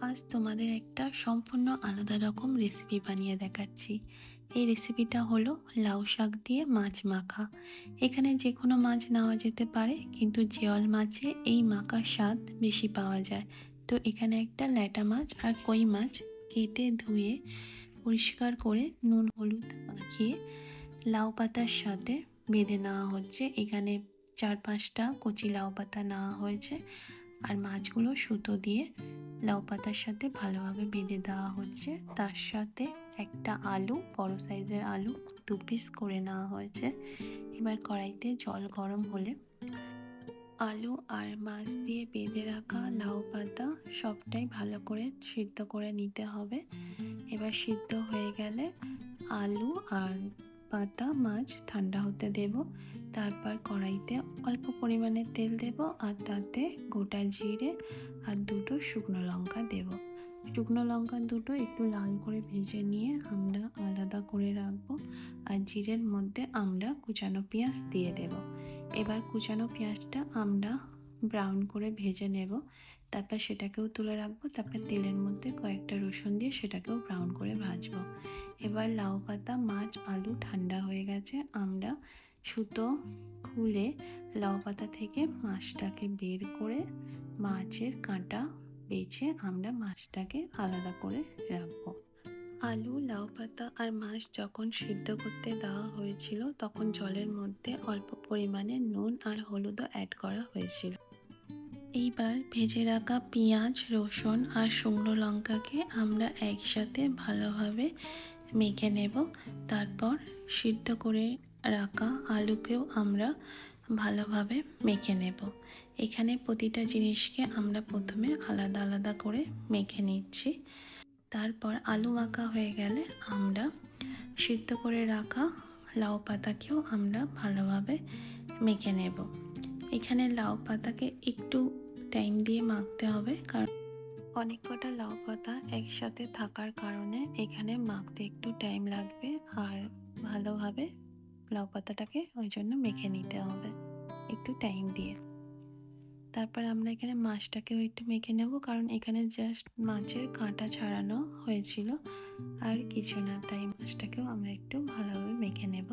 আজ তোমাদের একটা সম্পূর্ণ আলাদা রকম রেসিপি বানিয়ে দেখাচ্ছি। এই রেসিপিটা হলো লাউ শাক দিয়ে মাছ মাখা। এখানে যে কোনো মাছ নেওয়া যেতে পারে, কিন্তু জিওল মাছে এই মাখার স্বাদ বেশি পাওয়া যায়। তো এখানে একটা ল্যাটা মাছ আর কই মাছ কেটে ধুয়ে পরিষ্কার করে নুন, হলুদ মাখিয়ে লাউ পাতার সাথে বেঁধে নেওয়া হচ্ছে। এখানে চার পাঁচটা কচি লাউ পাতা নেওয়া হয়েছে। আর মাছগুলো সুতো দিয়ে লাউ পাতার সাথে ভালোভাবে বেঁধে দেওয়া হচ্ছে। তার সাথে একটা আলু, বড় সাইজের আলু, দু পিস করে নেওয়া হয়েছে। এবার কড়াইতে জল গরম হলে আলু আর মাছ দিয়ে বেঁধে রাখা লাউ পাতা সবটাই ভালো করে সিদ্ধ করে নিতে হবে। এবার সিদ্ধ হয়ে গেলে আলু আর পাতা, মাছ ঠান্ডা হতে দেব। তারপর কড়াইতে অল্প পরিমাণে তেল দেব আর তাতে গোটা জিরে আর দুটো শুকনো লঙ্কা দেব। শুকনো লঙ্কা দুটো একটু লাল করে ভেজে নিয়ে আমরা আলাদা করে রাখব আর জিরের মধ্যে আমরা কুচানো পেঁয়াজ দিয়ে দেব। এবার কুচানো পেঁয়াজটা আমরা ব্রাউন করে ভেজে নেব। তারপর সেটাকেও তুলে রাখব, তারপর তেলের মধ্যে কয়েকটা রসুন দিয়ে সেটাকেও ব্রাউন করে ভাজবো। এবার লাউ পাতা, মাছ, আলু ঠান্ডা হয়ে গেছে, আমরা সুতো খুলে লাউ পাতা থেকে মাছটাকে বের করে মাছের কাঁটা বেছে আমরা মাছটাকে আলাদা করে রাখব। আলু, লাউ পাতা আর মাছ যখন সিদ্ধ করতে দেওয়া হয়েছিল, তখন জলের মধ্যে অল্প পরিমাণে নুন আর হলুদও অ্যাড করা হয়েছিল। এইবার ভেজে রাখা পেঁয়াজ, রসুন আর শুকনো লঙ্কাকে আমরা একসাথে ভালোভাবে মেখে নেব। তারপর সিদ্ধ করে রাখা আলুকেও আমরা ভালোভাবে মেখে নেব। এখানে প্রতিটা জিনিসকে আমরা প্রথমে আলাদা আলাদা করে মেখে নিচ্ছি। তারপর আলু মাখা হয়ে গেলে আমরা সিদ্ধ করে রাখা লাউ পাতাকেও আমরা ভালোভাবে মেখে নেব। এখানে লাউ পাতাকে একটু টাইম দিয়ে মাখতে হবে, কারণ অনেক কটা লাউ পাতা একসাথে থাকার কারণে এখানে মাখতে একটু টাইম লাগবে আর ভালোভাবে লাউ পাতাটাকে ওই জন্য মেখে নিতে হবে, একটু টাইম দিয়ে। তারপর আমরা এখানে মাছটাকেও একটু মেখে নেব, কারণ এখানে জাস্ট মাছের কাঁটা ছাড়ানো হয়েছিল আর কিছু না, তাই মাছটাকেও আমরা একটু ভালোভাবে মেখে নেব।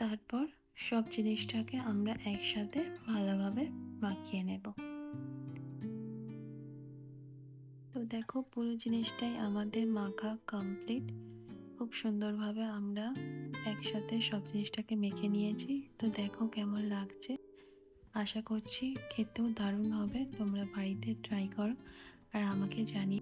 তারপর সব জিনিসটাকে আমরা একসাথে ভালোভাবে মাখিয়ে নেব। তো দেখো পুরো জিনিসটাই আমাদের মাখা কমপ্লিট খুব সুন্দরভাবে আমরা একসাথে সব জিনিসটাকে মেখে নিয়েছি। তো দেখো কেমন লাগছে। আশা করছি খেতেও দারুণ হবে। তোমরা বাড়িতে ট্রাই করো। আর আমাকে জানিয়ে